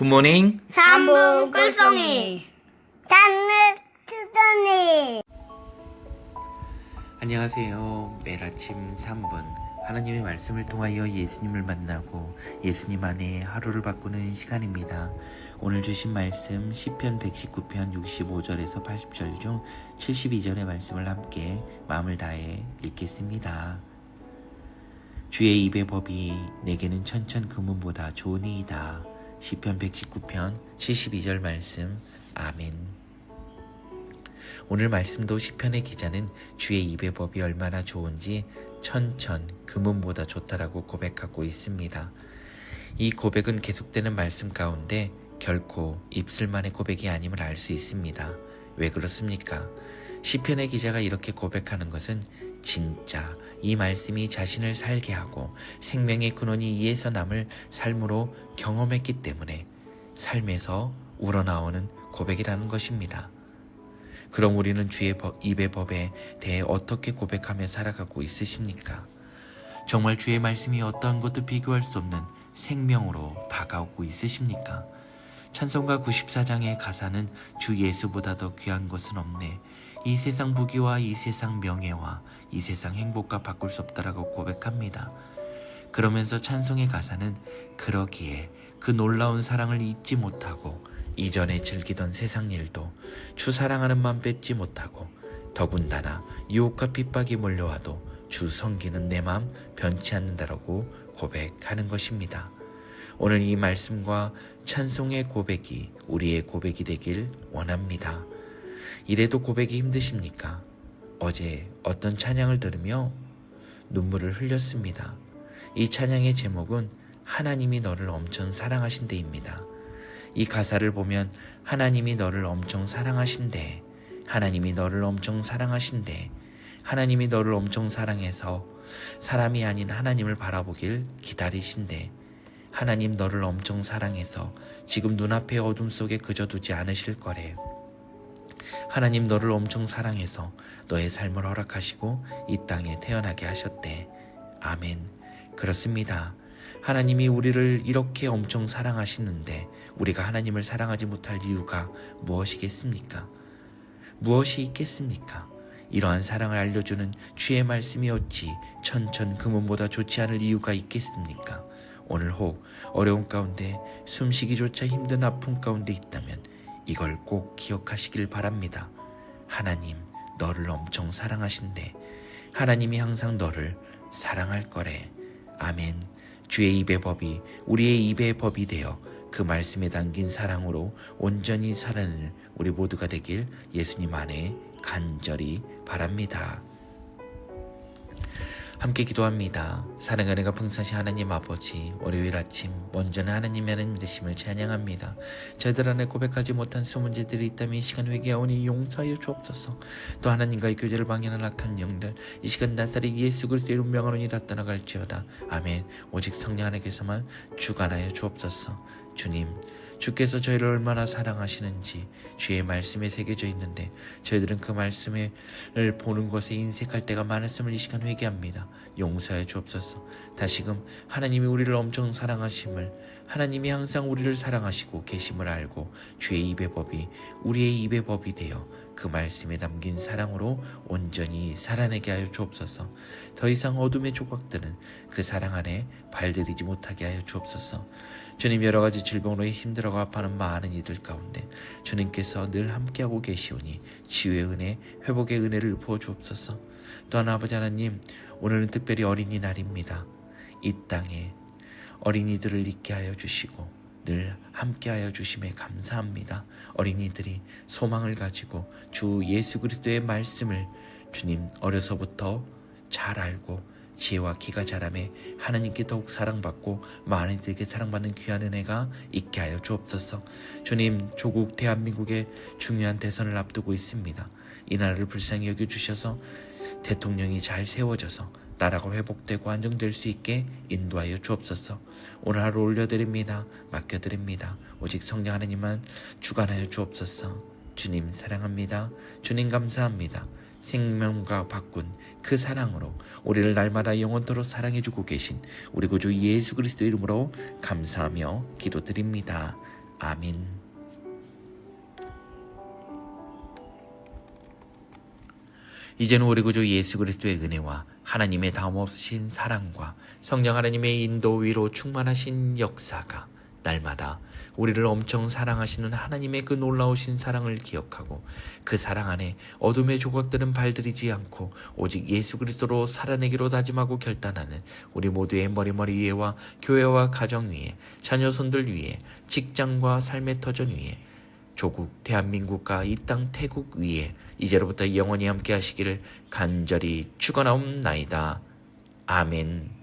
굿모닝. 삼분 꿀송이 단물 투don이 안녕하세요. 매일 아침 3분. 하나님의 말씀을 통하여 예수님을 만나고 예수님 안에 하루를 바꾸는 시간입니다. 오늘 주신 말씀 시편 119편 65절에서 80절 중 72절의 말씀을 함께 마음을 다해 읽겠습니다. 주의 입의 법이 내게는 천천 금은보다 좋으니이다. 시편 119편 72절 말씀. 아멘. 오늘 말씀도 시편의 기자는 주의 입의 법이 얼마나 좋은지 천천 금은보다 좋다라고 고백하고 있습니다. 이 고백은 계속되는 말씀 가운데 결코 입술만의 고백이 아님을 알 수 있습니다. 왜 그렇습니까? 시편의 기자가 이렇게 고백하는 것은 진짜 이 말씀이 자신을 살게 하고 생명의 근원이 이에서 남을 삶으로 경험했기 때문에 삶에서 우러나오는 고백이라는 것입니다. 그럼 우리는 주의 법, 입의 법에 대해 어떻게 고백하며 살아가고 있으십니까? 정말 주의 말씀이 어떠한 것도 비교할 수 없는 생명으로 다가오고 있으십니까? 찬송가 94장의 가사는 주 예수보다 더 귀한 것은 없네. 이 세상 부귀와 이 세상 명예와 이 세상 행복과 바꿀 수 없다라고 고백합니다. 그러면서 찬송의 가사는 그러기에 그 놀라운 사랑을 잊지 못하고 이전에 즐기던 세상 일도 주 사랑하는 맘 뺏지 못하고 더군다나 유혹과 핍박이 몰려와도 주 섬기는 내 맘 변치 않는다라고 고백하는 것입니다. 오늘 이 말씀과 찬송의 고백이 우리의 고백이 되길 원합니다. 이래도 고백이 힘드십니까? 어제 어떤 찬양을 들으며 눈물을 흘렸습니다. 이 찬양의 제목은 하나님이 너를 엄청 사랑하신대입니다. 이 가사를 보면 하나님이 너를 엄청 사랑하신대. 하나님이 너를 엄청 사랑하신대. 하나님이 너를 엄청 사랑해서 사람이 아닌 하나님을 바라보길 기다리신대. 하나님 너를 엄청 사랑해서 지금 눈앞의 어둠 속에 그저 두지 않으실 거래. 하나님 너를 엄청 사랑해서 너의 삶을 허락하시고 이 땅에 태어나게 하셨대. 아멘. 그렇습니다. 하나님이 우리를 이렇게 엄청 사랑하시는데 우리가 하나님을 사랑하지 못할 이유가 무엇이겠습니까? 무엇이 있겠습니까? 이러한 사랑을 알려주는 주의 말씀이 어찌 천천 금은보다 좋지 않을 이유가 있겠습니까? 오늘 혹 어려운 가운데 숨쉬기조차 힘든 아픔 가운데 있다면 이걸 꼭 기억하시길 바랍니다. 하나님, 너를 엄청 사랑하신대. 하나님이 항상 너를 사랑할 거래. 아멘. 주의 입의 법이 우리의 입의 법이 되어 그 말씀에 담긴 사랑으로 온전히 살아내는 우리 모두가 되길 예수님 안에 간절히 바랍니다. 함께 기도합니다. 사랑하는가 풍사시 하나님 아버지 월요일 아침 먼저는 하나님의 하나님 되심을 찬양합니다. 저희들 안에 고백하지 못한 수문제들이 있다면 이 시간 회개하오니 용서하여 주옵소서. 또 하나님과의 교제를 방해하는 악한 영들 이 시간 나사리 예수 그리스도의 이름 명하노니 다 떠나갈지어다. 아멘. 오직 성령 하나님께서만 주관하여 주옵소서. 주님 주께서 저희를 얼마나 사랑하시는지 주의 말씀에 새겨져 있는데 저희들은 그 말씀을 보는 것에 인색할 때가 많았음을 이 시간 회개합니다. 용서해 주옵소서. 다시금 하나님이 우리를 엄청 사랑하심을 하나님이 항상 우리를 사랑하시고 계심을 알고 주의 입의 법이 우리의 입의 법이 되어 그 말씀에 담긴 사랑으로 온전히 살아내게 하여 주옵소서. 더 이상 어둠의 조각들은 그 사랑 안에 발들이지 못하게 하여 주옵소서. 주님 여러 가지 질병으로 힘들어가 아파하는 많은 이들 가운데 주님께서 늘 함께하고 계시오니 치유의 은혜, 회복의 은혜를 부어 주옵소서. 또한 아버지 하나님, 오늘은 특별히 어린이날입니다. 이 땅에 어린이들을 있게 하여 주시고 늘 함께하여 주심에 감사합니다. 어린이들이 소망을 가지고 주 예수 그리스도의 말씀을 주님 어려서부터 잘 알고 지혜와 키가 자라매 하나님께 더욱 사랑받고 많은 이들에게 사랑받는 귀한 은혜가 있게 하여 주옵소서. 주님 조국 대한민국의 중요한 대선을 앞두고 있습니다. 이 나라를 불쌍히 여겨 주셔서 대통령이 잘 세워져서 나라가 회복되고 안정될 수 있게 인도하여 주옵소서. 오늘 하루 올려드립니다. 맡겨드립니다. 오직 성령 하나님만 주관하여 주옵소서. 주님 사랑합니다. 주님 감사합니다. 생명과 바꾼 그 사랑으로 우리를 날마다 영원토록 사랑해주고 계신 우리 구주 예수 그리스도 이름으로 감사하며 기도드립니다. 아멘. 이제는 우리 구주 예수 그리스도의 은혜와 하나님의 다음 없으신 사랑과 성령 하나님의 인도 위로 충만하신 역사가 날마다 우리를 엄청 사랑하시는 하나님의 그 놀라우신 사랑을 기억하고 그 사랑 안에 어둠의 조각들은 발들이지 않고 오직 예수 그리스도로 살아내기로 다짐하고 결단하는 우리 모두의 머리머리 위에와 교회와 가정 위에 자녀손들 위에 직장과 삶의 터전 위에 조국 대한민국과 이 땅 태국 위에 이제로부터 영원히 함께 하시기를 간절히 축원하옵나이다. 아멘.